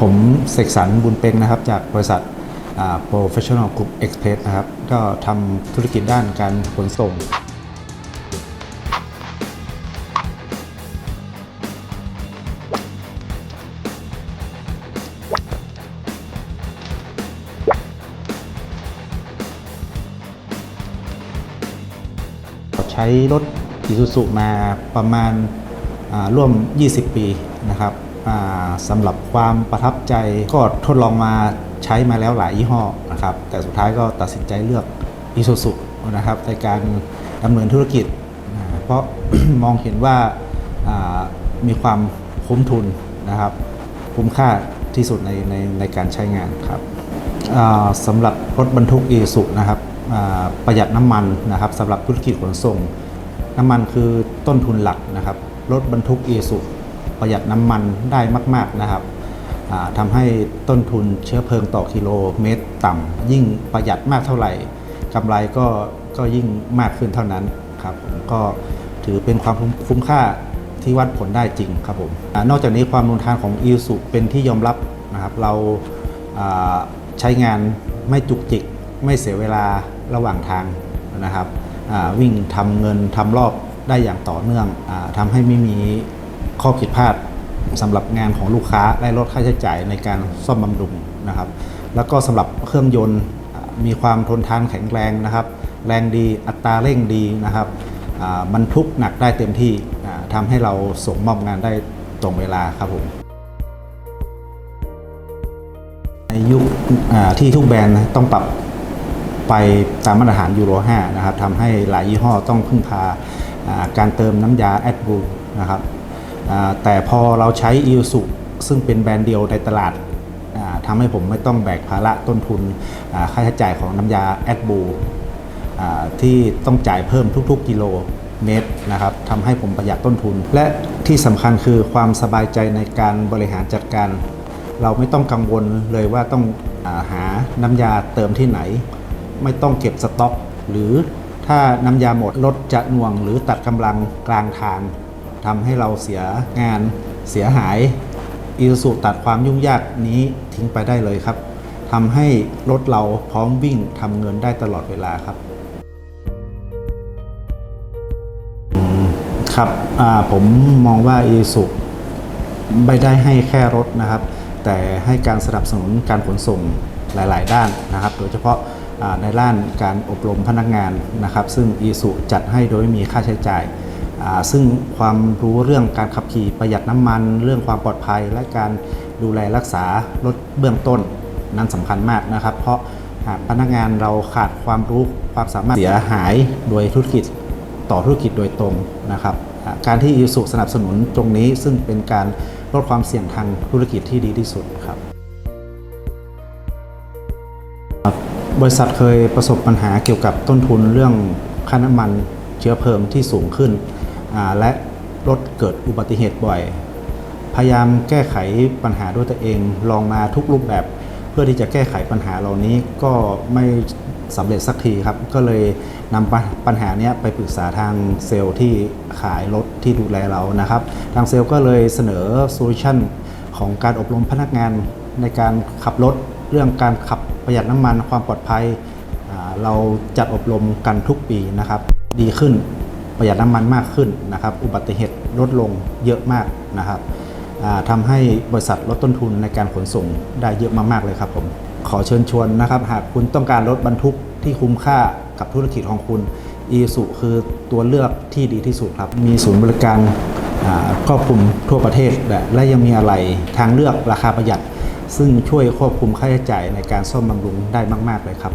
ผมเสกสรรบุญเป็นนะครับ จากบริษัท Professional Group Express นะครับ ก็ทำธุรกิจด้านการขนส่ง ใช้รถอิซูซุมาประมาณอ่าร่วม 20 ปีนะครับ สำหรับความประทับใจก็ทดลองมาใช้มาแล้วหลายยี่ห้อนะครับแต่สุดท้ายก็ตัดสินใจเลือกอิซูซุนะครับในการดำเนินธุรกิจ เพราะมองเห็นว่ามีความคุ้มทุนนะครับ คุ้มค่าที่สุดในในในการใช้งานครับสำหรับรถบรรทุกอีสุนะครับประหยัดน้ำมันนะครับสำหรับธุรกิจขนส่ง น้ำมันคือต้นทุนหลักนะครับ รถบรรทุกอีสุ ประหยัดน้ำมันได้มากๆนะครับทำให้ต้นทุนเชื้อเพลิงต่อกิโลเมตรต่ำยิ่งประหยัดมากเท่าไหร่กำไรก็ก็ยิ่งมากขึ้นเท่านั้นครับผมก็ถือเป็นความคุ้มค่าที่วัดผลได้จริงครับผมอนอกจากนี้ความทนทานของอีสุเป็นที่ยอมรับนะครับเราาใช้งานไม่จุกจิก ไม่เสียเวลาระหว่างทางนะครับวิ่งทำเงินทำรอบได้อย่างต่อเนื่องอทำให้ไม่มี ข้อผิดพลาดสำหรับงานของลูกค้าและลดค่าใช้จ่ายในการซ่อมบำรุงนะครับ แล้วก็สำหรับเครื่องยนต์มีความทนทานแข็งแรงนะครับ แรงดีอัตราเร่งดีนะครับบรรทุกหนักได้เต็มที่อ่าทำให้เราส่งมอบงานได้ตรงเวลาครับผมในยุคที่ทุกแบรนด์ต้องปรับไปตามมาตรฐานยูโร 5 นะครับทำให้หลายยี่ห้อต้องพึ่งพาการเติมน้ำยาแอดบูนะครับ แต่พอเราใช้อิ s สุซึ่งเป็นแบรนด์เดียวในตลาดทำให้ผมไม่ต้องแบกภาระต้นทุนค่าใช้จ่ายของน้ำยาแอดบูที่ต้องจ่ายเพิ่มทุก ๆ กิโลเมตรนะครับทำให้ผมประหยัดต้นทุน และที่สำคัญคือความสบายใจในการบริหารจัดการ เราไม่ต้องกังวลเลยว่าต้องอาหาน้ำยาเติมที่ไหน ไม่ต้องเก็บสต็อก หรือถ้าน้ำยาหมดรถจะน่วงหรือตัดกำลังกลางทาง ทำให้เราเสียงานเสียหายอีซูตัดความยุ่งยากนี้ทิ้งไปได้เลยครับทำให้รถเราพร้อมวิ่งทำเงินได้ตลอดเวลาครับครับผมมองว่าอีสุไม่ได้ให้แค่รถนะครับ แต่ให้การสนับสนุนการขนส่งหลาย ๆ ด้านนะครับ โดยเฉพาะในด้านการอบรมพนักงานนะครับ ซึ่งอีสุจัดให้โดยไม่มีค่าใช้จ่าย ซึ่งความรู้เรื่องการขับขี่ประหยัดน้ำมัน เรื่องความปลอดภัย และการดูแลรักษารถเบื้องต้นนั้นสำคัญมากนะครับ เพราะหากพนักงานเราขาดความรู้ความสามารถเสียหายโดยธุรกิจต่อธุรกิจโดยตรงนะครับ การที่อิสุสนับสนุนตรงนี้ซึ่งเป็นการลดความเสี่ยงทางธุรกิจที่ดีที่สุดครับบริษัทเคยประสบปัญหาเกี่ยวกับต้นทุนเรื่องค่าน้ำมันเชื้อเพลิงที่สูงขึ้น และรถเกิดอุบัติเหตุบ่อย พยายามแก้ไขปัญหาด้วยตัวเอง ลองมาทุกรูปแบบ เพื่อที่จะแก้ไขปัญหาเหล่านี้ก็ไม่สำเร็จสักทีครับ ก็เลยนำปัญหาเนี้ยไปปรึกษาทางเซลล์ที่ขายรถที่ดูแลเรานะครับ ทางเซลล์ก็เลยเสนอโซลูชันของการอบรมพนักงานในการขับรถเรื่องการขับประหยัดน้ำมันความปลอดภัย เราจัดอบรมกันทุกปีนะครับ ดีขึ้น ประหยัดน้ำมันมากขึ้นนะครับ อุบัติเหตุลดลงเยอะมากนะครับอ่าทำให้บริษัทลดต้นทุนในการขนส่งได้เยอะมากๆเลยครับผม ขอเชิญชวนนะครับ หากคุณต้องการรถบรรทุกที่คุ้มค่ากับธุรกิจของคุณอีสุคือตัวเลือกที่ดีที่สุดครับ มีศูนย์บริการครอบคลุมทั่วประเทศ และและยังมีอะไรทางเลือกราคาประหยัด ซึ่งช่วยควบคุมค่าใช้จ่ายในการซ่อมบำรุงได้มาก ๆ เลยครับ